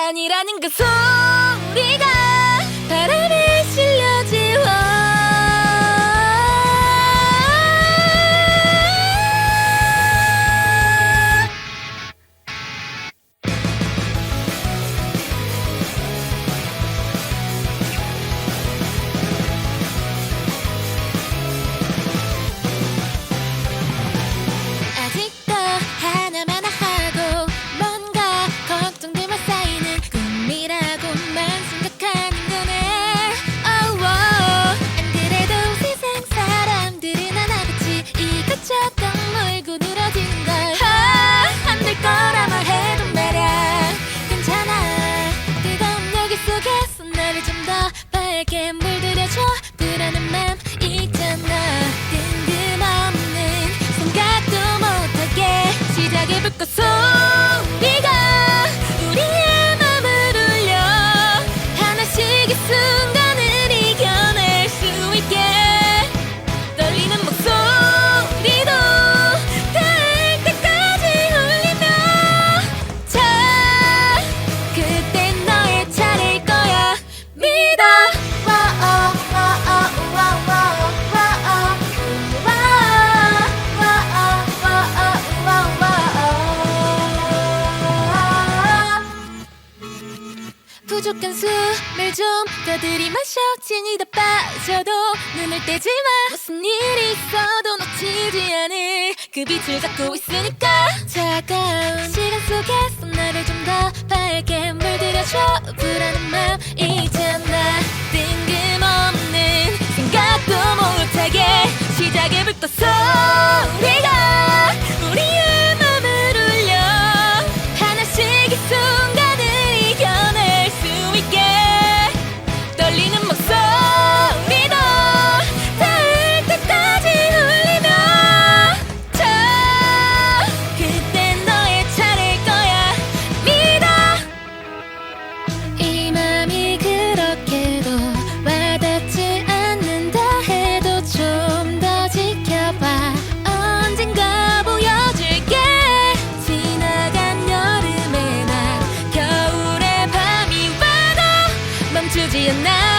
아니라는 그 소리가 부족한 숨을 좀 더 들이마셔. 진이 다 빠져도 눈을 떼지 마. 무슨 일이 있어도 놓치지 않을 그 빛을 갖고 있으니까. 차가운 시간 속에서 나를 좀 더 밝게 물들여줘. 불안한 마음 이제나 뜬금없는 생각도 못하게 시작에 불떴어 студії не.